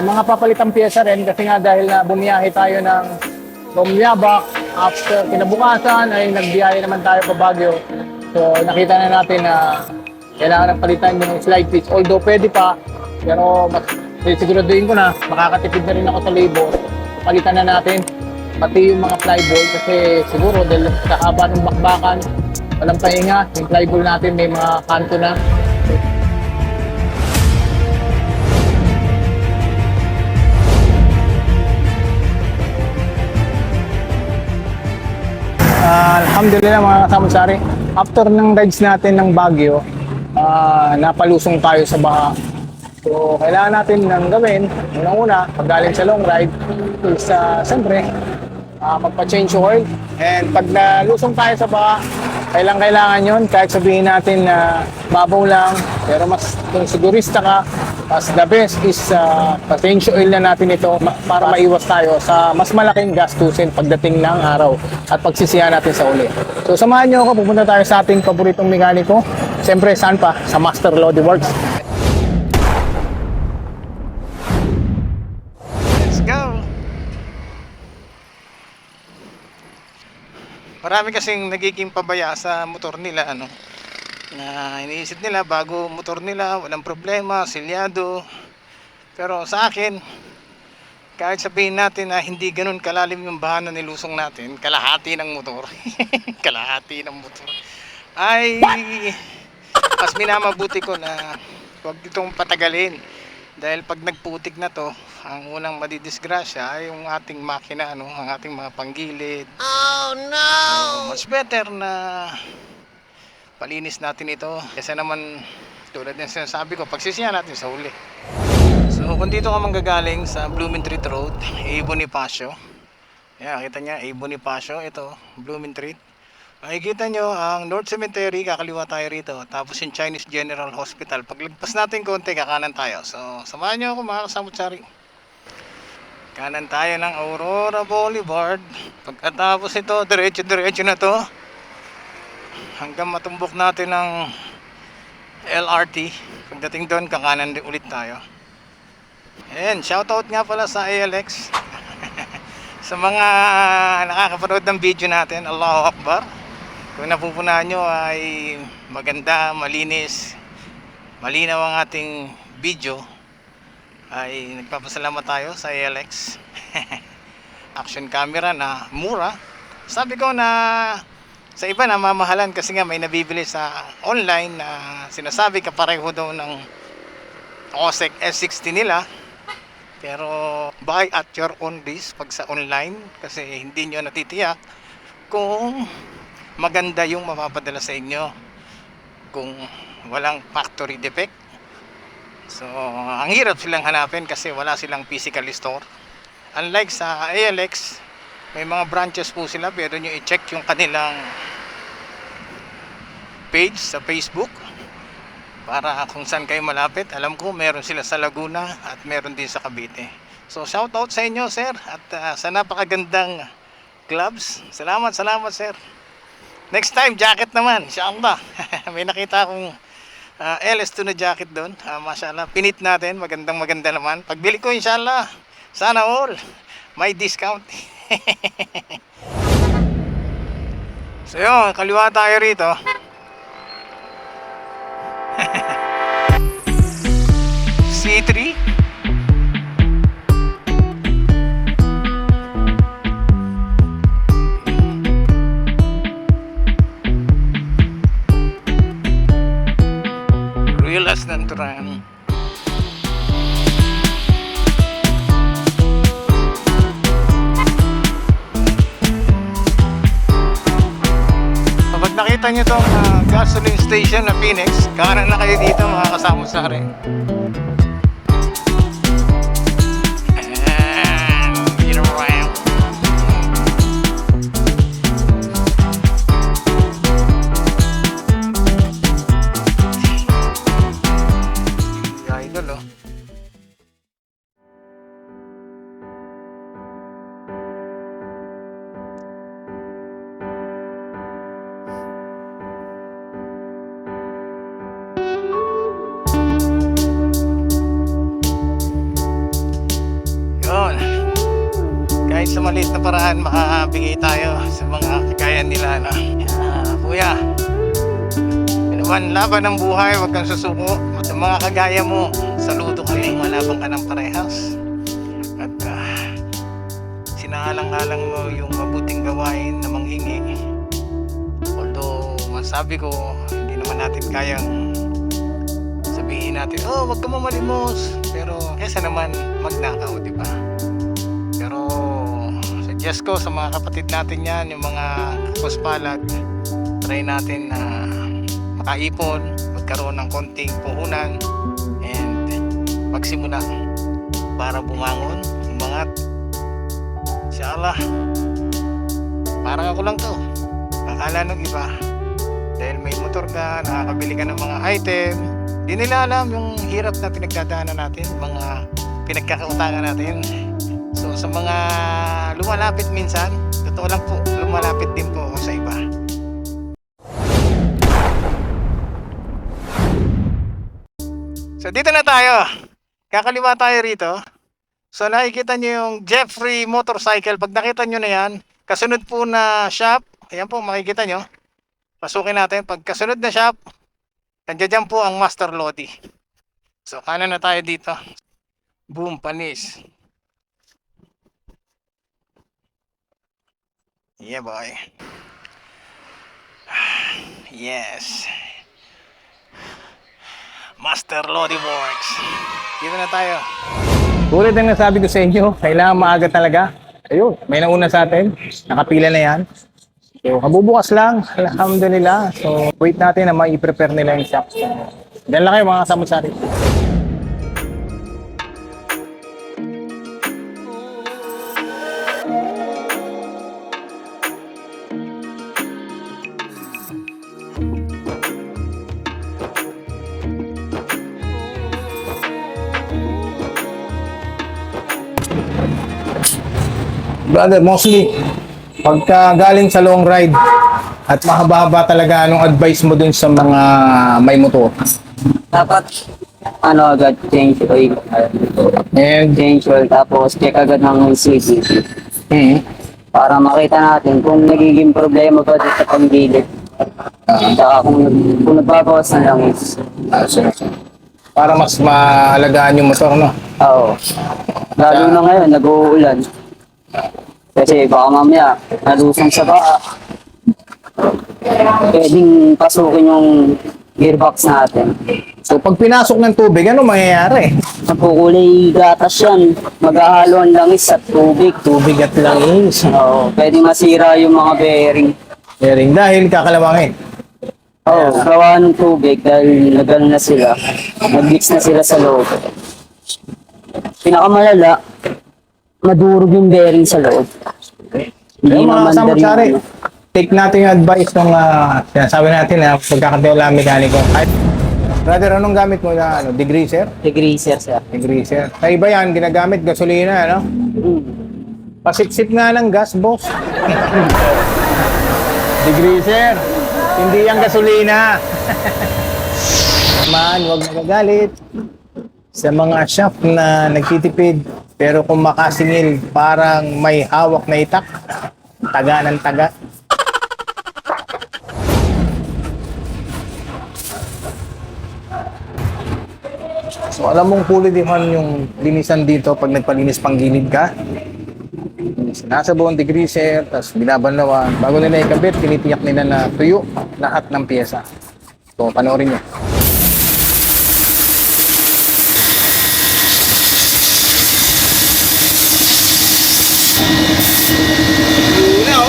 May mga papalitang pyesa rin kasi nga dahil na bumiyahe tayo ng Lumyabak, after kinabukasan ay nagbiyahe naman tayo pa Baguio. So nakita na natin na kailangan ng palitan yung slide pitch. Although pwede pa, pero mas siguraduhin ko na makakatipid na rin ako sa labor. Palitan na natin pati yung mga flyball kasi siguro dahil sa haba ng bakbakan, walang pahinga. Yung flyball natin may mga kanto na. Ah, alhamdulillah mga kasamusari. After ng rides natin ng Baguio, ah, napalusong tayo sa baha. So, kailangan natin ng gawin, unang-una, pag galing sa long ride, is uh, siyempre, ah, magpa-change oil. And pag nalusong tayo sa baha, kailangan kailangan yon kahit sabihin natin na babaw lang, pero mas kung sigurista ka, mas the best is uh, pa-change oil na natin ito ma- para maiwas tayo sa mas malaking gastusin pagdating ng araw at pagsisihan natin sa uli. So samahan nyo ako, pupunta tayo sa ating paboritong mekaniko. Siyempre, saan pa? Sa Master Lodi Works. Let's go! Marami kasing nagiging pabaya sa motor nila, ano, na iniisip nila bago motor nila, walang problema, silyado. Pero sa akin, kahit sabihin natin na hindi ganun kalalim yung bahan na nilusong natin, kalahati ng motor, kalahati ng motor, ay mas minamabuti ko na huwag itong patagalin. Dahil pag nagputik na to, ang unang madidisgrasya ay yung ating makina, ano, ang ating mga panggilid. Oh no! mas better na palinis natin ito. Kasi naman, tulad ng sinasabi ko, pagsisiyan natin sa huli. So, kung dito ka manggagaling sa Blooming Treat Road, A. Bonifacio. Yan, kita niya, A. Bonifacio, ito, Blooming Treat. Makikita nyo ang North Cemetery, kakaliwa tayo rito. Tapos yung Chinese General Hospital. Paglagpas natin konti, kakanan tayo. So, samahan nyo ako mga kasamutsari. Kanan tayo ng Aurora Boulevard. Pagkatapos ito, diretso-diretso na to. Hanggang matumbok natin ng LRT. Pagdating doon, kakanan din ulit tayo. Ayan, shoutout nga pala sa ALX. sa mga nakakapanood ng video natin, Allahu Akbar. Kung napupunahan nyo ay maganda, malinis, malinaw ang ating video ay nagpapasalamat tayo sa ALX. Action camera na mura. Sabi ko na sa iba na mamahalan kasi nga may nabibili sa online na sinasabi kapareho daw ng OSEC S60 nila. Pero buy at your own risk pag sa online kasi hindi nyo natitiyak kung maganda yung mapapadala sa inyo kung walang factory defect. So, ang hirap silang hanapin kasi wala silang physical store. Unlike sa ALX, may mga branches po sila pero nyo i-check yung kanilang page sa Facebook para kung saan kayo malapit. Alam ko meron sila sa Laguna at meron din sa Cavite. So shout out sa inyo sir at uh, sa napakagandang gloves. Salamat, salamat sir. Next time, jacket naman. Inshallah. May nakita akong uh, LS2 na jacket doon. Uh, mashallah. Pinit natin. Magandang maganda naman. Pagbili ko inshallah. Sana all. May discount. so yun, kaliwa tayo rito. C3 Ruelas ng Turan nyo itong ah, gasoline station na Phoenix, kanan na kayo dito mga kasama sa rin. Sa maliit na paraan makabigay tayo sa mga kagaya nila na Ah, kuya Pinaman laban ng buhay, huwag kang susuko. Sa mga kagaya mo, saludo kami, malabang ka ng parehas. At ah, sinaalang-alang mo yung mabuting gawain na manghingi. Although, masabi ko, hindi naman natin kayang sabihin natin, oh, wag ka mamalimos. Pero, kesa naman magnakaw, di ba? Suggest ko sa mga kapatid natin yan, yung mga kapuspalag, try natin na makaipon, magkaroon ng konting puhunan, and magsimula para bumangon, umangat. Inshallah, parang ako lang to. Akala ng iba, dahil may motor ka, nakakabili ka ng mga item, di nila alam yung hirap na pinagdadaanan natin, mga pinagkakautangan natin. So sa mga lumalapit minsan, totoo lang po, lumalapit din po ako sa iba. So dito na tayo. Kakaliwa tayo rito. So nakikita nyo yung Jeffrey Motorcycle. Pag nakita nyo na yan, kasunod po na shop. Ayan po, makikita nyo. Pasukin natin. Pag kasunod na shop, nandiyan po ang Master Lodi. So kanan na tayo dito. Boom, panis. Yeah, boy. Yes. Master Lodi Works. Dito na tayo. Tulad ng nasabi ko sa inyo, kailangan maaga talaga. Ayun, may nauna sa atin. Nakapila na yan. So, kabubukas lang. Alhamdulillah. So, wait natin na mai-prepare nila yung shop. Diyan lang kayo mga samusari. Brother, mostly, pagka galing sa long ride at mahaba-haba talaga, anong advice mo dun sa mga may motor? dapat ano agad change oil. And, change oil tapos check agad ng CCTV hmm, para makita natin kung nagiging problema ba dito sa panggilid saka kung, kung nagbabawas na lang is ah, para mas maalagaan yung motor, no? oo. Lalo na ngayon nag-uulan kasi baka mamaya nalusong sa baka pwedeng pasukin yung gearbox natin So, pag pinasok ng tubig, ano mangyayari? Magkukulay gatas yan. Maghahalo ang langis at tubig. Tubig at langis. Oo, pwede masira yung mga bearing. Bearing dahil kakalawangin. Oo, gawa ng tubig dahil nagal na sila. Nag-mix na sila sa loob. Pinakamalala, madurog yung bearing sa loob. Kaya mga naman kasama dari- sari, take natin yung advice ng uh, sinasabi natin na pagkakatiwala mekaniko. Kahit, brother, anong gamit mo na ano, degreaser? Degreaser siya. Degreaser. Sa iba yan, ginagamit gasolina, ano? Hmm. Pasipsip nga ng gas, boss. degreaser. Hindi yung gasolina. Man, huwag magagalit sa mga shop na nagtitipid. Pero kung makasingil, parang may hawak na itak. Taga ng taga. So alam mong kulidihan yung linisan dito pag nagpalinis pang gilid ka. Nasa buong degreaser, tapos binabanlawan. Bago nila ikabit, tinitiyak nila na tuyo lahat ng pyesa. So panoorin nyo.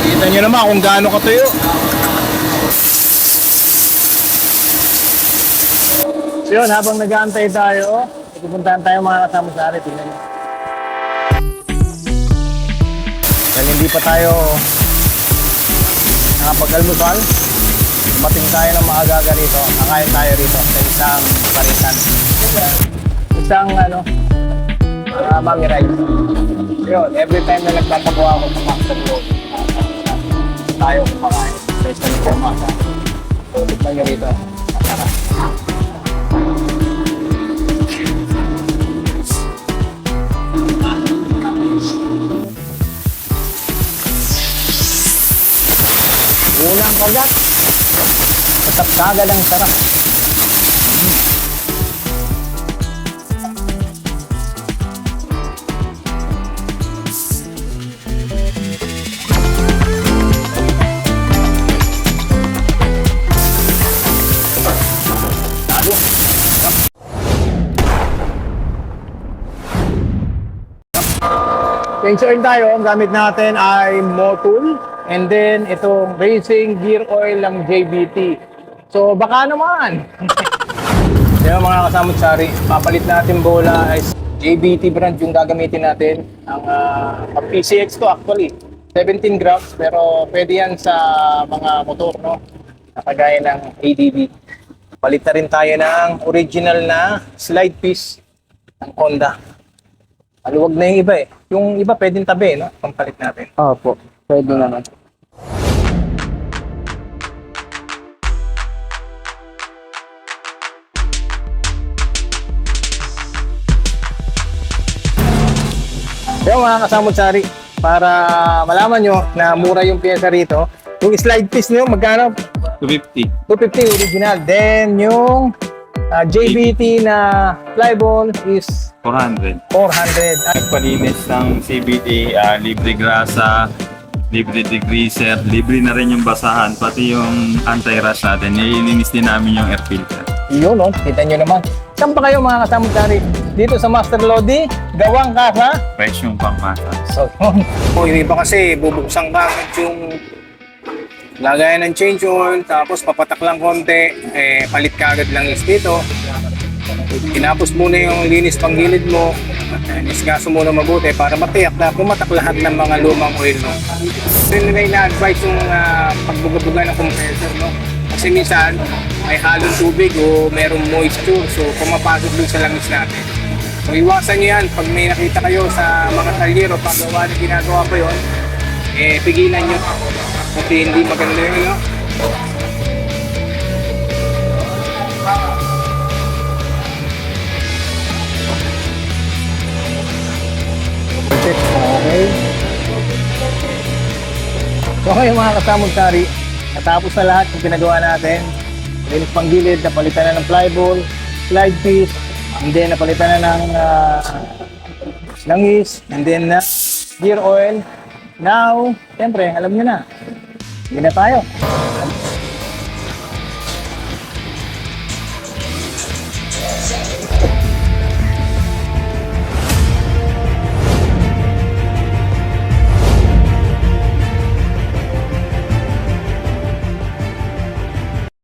Kita nyo naman kung gaano katuyo. So yun, habang nag-aantay tayo, pupuntahan tayo mga kasama sa ari. Tingnan nyo. Dahil hindi pa tayo nakapag-almusal, dumating tayo ng maaga rito. Kakain tayo rito sa isang parisan. Isang ano, uh, Mami Rice. Yun, every time na nagtatabuha ako sa Maxon Road, tayo kumakain. Sa isang kumasa. So, tignan nyo rito. Tara. Unang kagat, kasapsagad ang sarap. Change oil tayo. Ang gamit natin ay Motul. And then, itong racing gear oil ng JBT. So, baka naman. Yan mga kasamot sari. Papalit natin bola ay JBT brand yung gagamitin natin. Ang uh, PCX to actually. 17 grams pero pwede yan sa mga motor no. Nakagaya ng ADV. Palit na rin tayo ng original na slide piece ng Honda. Maluwag na yung iba eh. Yung iba pwedeng tabi, no? Pampalit natin. Opo, pwede naman. Kaya mga kasamot sari, para malaman nyo na mura yung pyesa rito, yung slide piece nyo, magkano? 250. 250 original. Then yung ah, JBT na flyball is 400. 400. Ah, Nagpalinis ng CBD, ah, libre grasa, libre degreaser, libre na rin yung basahan, pati yung anti-rust natin. Nililinis din namin yung air filter. Yun, no? Kita nyo naman. Saan pa kayo mga kasamot sari? Dito sa Master Lodi, gawang kasa. Fresh yung pangmasas. So, yun. O, yung iba kasi, bubuksan ka agad yung lagayan ng change oil, tapos papatak lang konti, eh, palit ka agad lang is dito. Tinapos muna yung linis pang gilid mo, at nisgaso muna mabuti para matiyak na pumatak lahat ng mga lumang oil mo. Ito yung nila ina-advise yung uh, pagbuga-buga ng compressor, no? Kasi minsan, may halong tubig o merong moisture, so pumapasok dun sa langis natin. So iwasan nyo yan pag may nakita kayo sa mga talyer o paggawa na ginagawa ko yon, eh pigilan nyo. Kasi hindi maganda yun, no? Okay. So okay mga kasamog sari, natapos na lahat yung pinagawa natin. Linis pang gilid, napalitan na ng flyball, slide piece, and then napalitan na ng uh, langis, and then na gear oil. Now, siyempre, alam nyo na, hindi na tayo.